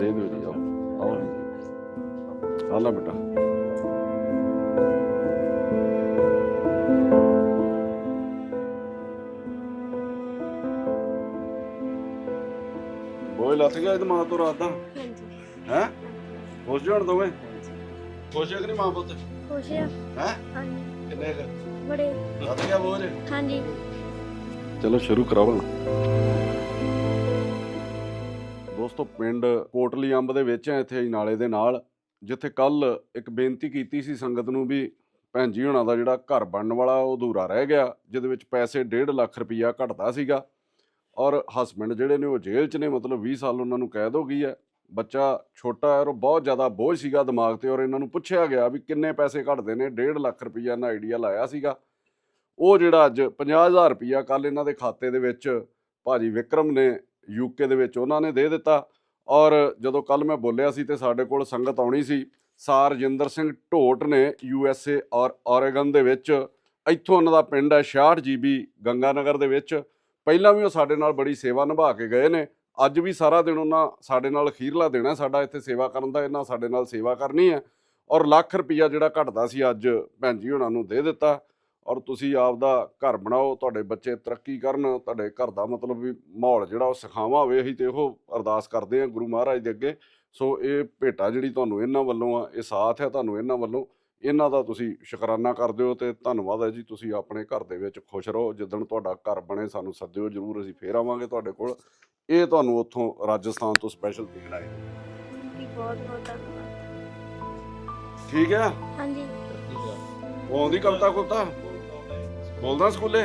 ਦੇ ਦਿਓ ਜੀ ਆਓ ਆਓ ਜੀ। ਆ ਲੈ ਬੇਟਾ ਬੋਏ ਲੱਥ ਗਿਆ ਇਹ ਮਾਂ ਤੋਂ ਰਾਤ ਦਾ ਹਾਂਜੀ ਹੈ ਖੁਸ਼ ਜਾਣ ਦੋਵੇਂ ਖੁਸ਼ ਹੈ ਕਿ ਨਹੀਂ ਮਾਂ ਪੁੱਤ ਖੁਸ਼ ਆ ਹੈ ਹਾਂਜੀ ਕਿੰਨੇ ਕੁ? ਬੜੇ ਲੱਥ ਗਿਆ ਬੋਝ ਹਾਂਜੀ ਚਲੋ ਸ਼ੁਰੂ ਕਰਾਵਾਂ ਦੋਸਤੋ, ਪਿੰਡ ਕੋਟਲੀ ਅੰਬ ਦੇ ਵਿੱਚ ਹੈ ਇੱਥੇ ਨਾਲੇ ਦੇ ਨਾਲ, ਜਿੱਥੇ ਕੱਲ ਇੱਕ ਬੇਨਤੀ ਕੀਤੀ ਸੀ ਸੰਗਤ ਨੂੰ ਵੀ, ਭੈਣ ਜੀ ਹੁਣਾਂ ਦਾ ਜਿਹੜਾ ਘਰ ਬਣਨ ਵਾਲਾ ਉਹ ਅਧੂਰਾ ਰਹਿ ਗਿਆ, ਜਿਹਦੇ ਵਿੱਚ ਪੈਸੇ 1.5 ਲੱਖ ਰੁਪਈਆ ਘਟਦਾ ਸੀਗਾ। ਔਰ ਹਸਬੰਡ ਜਿਹੜੇ ਨੇ ਉਹ ਜੇਲ੍ਹ 'ਚ ਨੇ, ਮਤਲਬ 20 ਸਾਲ ਉਹਨਾਂ ਨੂੰ ਕੈਦ ਹੋ ਗਈ ਹੈ। ਬੱਚਾ ਛੋਟਾ ਹੈ ਔਰ ਬਹੁਤ ਜ਼ਿਆਦਾ ਬੋਝ ਸੀਗਾ ਦਿਮਾਗ ਤੇ ਔਰ ਇਹਨਾਂ ਨੂੰ ਪੁੱਛਿਆ ਗਿਆ ਵੀ ਕਿੰਨੇ ਪੈਸੇ ਘਟਦੇ ਨੇ 1.5 ਲੱਖ ਰੁਪਈਆ ਇਹਨਾਂ ਆਈਡੀਆ ਲਾਇਆ ਸੀਗਾ। ਉਹ ਜਿਹੜਾ ਅੱਜ 50000 ਰੁਪਈਆ ਕੱਲ ਇਹਨਾਂ ਦੇ ਖਾਤੇ ਦੇ ਵਿੱਚ ਭਾਜੀ ਵਿਕਰਮ ਨੇ ਯੂਕੇ ਦੇ ਵਿੱਚ ਉਹਨਾਂ ਨੇ ਦੇ ਦਿੱਤਾ। ਔਰ ਜਦੋਂ ਕੱਲ ਮੈਂ ਬੋਲਿਆ ਸੀ ਤੇ ਸਾਡੇ ਕੋਲ ਸੰਗਤ ਆਉਣੀ ਸੀ, ਸਾਰਜਿੰਦਰ ਸਿੰਘ ਢੋਟ ਨੇ ਯੂ ਐਸ ਏ ਔਰ ਔਰੇਗਨ ਦੇ ਵਿੱਚ, ਇੱਥੋਂ ਉਹਨਾਂ ਦਾ ਪਿੰਡ ਹੈ 66 ਜੀਬੀ ਗੰਗਾਨਗਰ ਦੇ ਵਿੱਚ। ਪਹਿਲਾਂ ਵੀ ਉਹ ਸਾਡੇ ਨਾਲ ਬੜੀ ਸੇਵਾ ਨਿਭਾ ਕੇ ਗਏ ਨੇ। ਅੱਜ ਵੀ ਸਾਰਾ ਦਿਨ ਉਹਨਾਂ ਸਾਡੇ ਨਾਲ ਅਖੀਰਲਾ ਦੇਣਾ ਸਾਡਾ ਇੱਥੇ ਸੇਵਾ ਕਰਨ ਦਾ, ਇਹਨਾਂ ਸਾਡੇ ਨਾਲ ਸੇਵਾ ਕਰਨੀ ਹੈ। ਔਰ ਲੱਖ ਰੁਪਈਆ ਜਿਹੜਾ ਘਟਦਾ ਸੀ ਅੱਜ ਭੈਣ ਜੀ ਉਹਨਾਂ ਨੂੰ ਦੇ ਦਿੱਤਾ। ਔਰ ਤੁਸੀਂ ਆਪਦਾ ਘਰ ਬਣਾਓ ਤੁਹਾਡੇ ਬੱਚੇ ਤਰੱਕੀ ਕਰਨ ਤੁਹਾਡੇ ਘਰ ਦਾ ਮਤਲਬ ਵੀ ਮਾਹੌਲ ਜਿਹੜਾ ਉਹ ਸਖਾਵਾ ਹੋਵੇ ਅਸੀਂ ਤੇ ਉਹ ਅਰਦਾਸ ਕਰਦੇ ਹਾਂ ਗੁਰੂ ਮਹਾਰਾਜ ਦੇ ਅੱਗੇ। ਸੋ ਇਹ ਭੇਟਾ ਜਿਹੜੀ ਤੁਹਾਨੂੰ ਇਹਨਾਂ ਵੱਲੋਂ ਆ ਇਹ ਸਾਥ ਹੈ ਤੁਹਾਨੂੰ ਇਹਨਾਂ ਵੱਲੋਂ। ਇਹਨਾਂ ਦਾ ਤੁਸੀਂ ਸ਼ੁਕਰਾਨਾ ਕਰਦੇ ਹੋ ਤੇ ਧੰਨਵਾਦ ਹੈ ਜੀ ਤੁਸੀਂ ਆਪਣੇ ਘਰ ਦੇ ਵਿੱਚ ਖੁਸ਼ ਰਹੋ। ਜਿੱਦਣ ਤੁਹਾਡਾ ਘਰ ਬਣੇ ਸਾਨੂੰ ਸੱਦਿਓ ਜਰੂਰ ਅਸੀਂ ਫੇਰ ਆਵਾਂਗੇ ਤੁਹਾਡੇ ਕੋਲ। ਇਹ ਤੁਹਾਨੂੰ ਉੱਥੋਂ ਰਾਜਸਥਾਨ ਤੋਂ ਸਪੈਸ਼ਲ ਦੇਣ ਆਏ। ਜੀ ਬਹੁਤ ਬਹੁਤ ਧੰਨਵਾਦ। ਠੀਕ ਹੈ? ਹਾਂਜੀ। ਆਉਂਦੀ ਕਵਿਤਾ ਕੁਲਤਾ ਬੋਲਦਾ ਸਕੂਲੇ